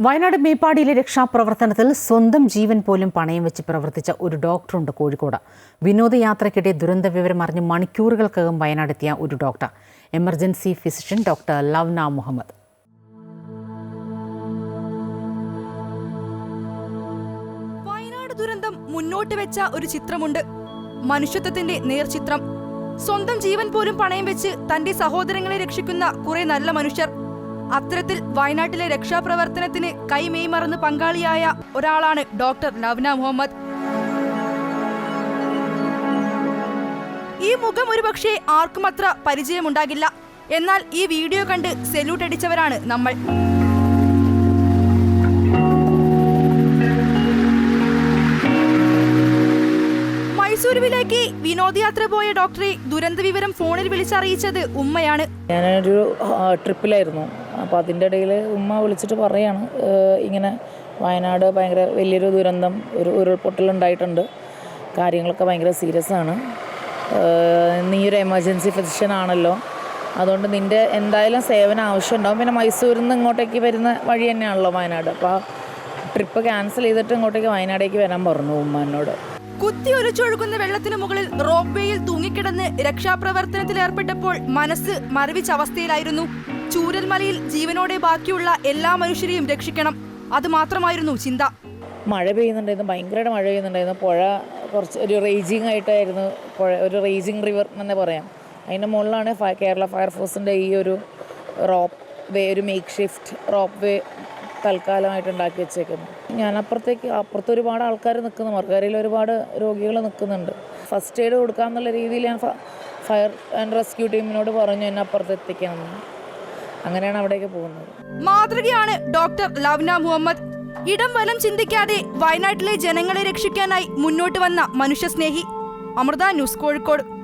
വയനാട് മേപ്പാടിയിലെ രക്ഷാപ്രവർത്തനത്തിൽ സ്വന്തം ജീവൻ പോലും പണയം വെച്ച് പ്രവർത്തിച്ച ഒരു ഡോക്ടറുണ്ട് കോഴിക്കോട്. വിനോദയാത്രയ്ക്കിടെ ദുരന്ത വിവരം അറിഞ്ഞ് മണിക്കൂറുകൾക്കകം വയനാടെത്തിയ ഒരു doctor. Emergency physician doctor Lavna Muhammad. Wayanad ദുരന്തം മുന്നോട്ട് വെച്ച ഒരു ചിത്രമുണ്ട്. മനുഷ്യത്വത്തിന്റെ നേർചിത്രം. സ്വന്തം ജീവൻ പോലും പണയം വെച്ച് തന്റെ സഹോദരങ്ങളെ രക്ഷിക്കുന്ന കുറെ നല്ല മനുഷ്യർ. അത്തരത്തിൽ വയനാട്ടിലെ രക്ഷാപ്രവർത്തനത്തിന് കൈമേയ് മറന്ന് പങ്കാളിയായ ഒരാളാണ് ഡോക്ടർ നവ്ന മുഹമ്മദ്. ഈ മുഖം ഒരുപക്ഷെ ആർക്കും അത്ര പരിചയമുണ്ടാകില്ല. എന്നാൽ ഈ വീഡിയോ കണ്ട് സെല്യൂട്ട് അടിച്ചവരാണ് നമ്മൾ. മൈസൂരുവിലേക്ക് വിനോദയാത്ര പോയ ഡോക്ടറെ ദുരന്ത വിവരം ഫോണിൽ വിളിച്ചറിയിച്ചത് ഉമ്മയാണ്. ഞാനൊരു ട്രിപ്പിലായിരുന്നു അപ്പോൾ അതിന്റെ ഇടയിൽ ഉമ്മ വിളിച്ചിട്ട് പറയാണ് ഇങ്ങനെ വയനാട് ഭയങ്കര വലിയൊരു ദുരന്തം ഒരു ഉരുൾപൊട്ടലുണ്ടായിട്ടുണ്ട് കാര്യങ്ങളൊക്കെ ഭയങ്കര സീരിയസ് ആണ്. നീ ഒരു എമർജൻസി ഫിസിഷ്യൻ ആണല്ലോ. അതുകൊണ്ട് നിന്റെ എന്തായാലും സേവനം ആവശ്യമുണ്ടാവും. പിന്നെ മൈസൂരിൽ നിന്ന് ഇങ്ങോട്ടേക്ക് വരുന്ന വഴി തന്നെയാണല്ലോ വയനാട്. അപ്പോൾ ട്രിപ്പ് ക്യാൻസൽ ചെയ്തിട്ട് ഇങ്ങോട്ടേക്ക് വയനാടേക്ക് വരാൻ പറഞ്ഞു ഉമ്മ എന്നോട്. കുത്തി ഒലിച്ചൊഴുകുന്ന വെള്ളത്തിന് മുകളിൽ റോപ്പ് വേയിൽ തൂങ്ങിക്കിടന്ന് രക്ഷാപ്രവർത്തനത്തിൽ ഏർപ്പെട്ടപ്പോൾ മനസ്സ് മരവിച്ച അവസ്ഥയിലായിരുന്നു ചൂരൽമലയിൽ ജീവനോടെ ബാക്കിയുള്ള എല്ലാ മനുഷ്യരെയും രക്ഷിക്കണം. അത് മാത്രമായിരുന്നു ചിന്ത. മഴ പെയ്യുന്നുണ്ടായിരുന്നു ഭയങ്കരമായിട്ട് മഴ പെയ്യുന്നുണ്ടായിരുന്നു. പുഴ കുറച്ച് ഒരു റേജിങ് ആയിട്ടായിരുന്നു പുഴ ഒരു റേജിങ് റിവർ എന്നെ പറയാം. അതിന്റെ മുകളിലാണ് കേരള ഫയർഫോഴ്സിന്റെ ഈ ഒരു റോപ്പ് വേ ഒരു മേക്ക് ഷിഫ്റ്റ് റോപ്പ് വേ തൽക്കാലമായിട്ട് ഉണ്ടാക്കി വെച്ചേക്കുന്നത്. ഞാൻ അപ്പുറത്തേക്ക് അപ്പുറത്ത് ഒരുപാട് ആൾക്കാർ നിൽക്കുന്നു. മറുകരയിൽ ഒരുപാട് രോഗികൾ നിൽക്കുന്നുണ്ട്. ഫസ്റ്റ് എയ്ഡ് കൊടുക്കാമെന്നുള്ള രീതിയിൽ ഞാൻ ഫയർ ആൻഡ് റെസ്ക്യൂ ടീമിനോട് പറഞ്ഞു എന്നെ അപ്പുറത്ത് എത്തിക്കണമെന്ന് അങ്ങനെയാണ് അവിടേക്ക് പോകുന്നത്. മാതൃകയാണ് ഡോക്ടർ ലവ്ന മുഹമ്മദ്. ഇടം വലം ചിന്തിക്കാതെ വയനാട്ടിലെ ജനങ്ങളെ രക്ഷിക്കാനായി മുന്നോട്ട് വന്ന മനുഷ്യസ്നേഹി. അമൃത ന്യൂസ് കോഴിക്കോട്.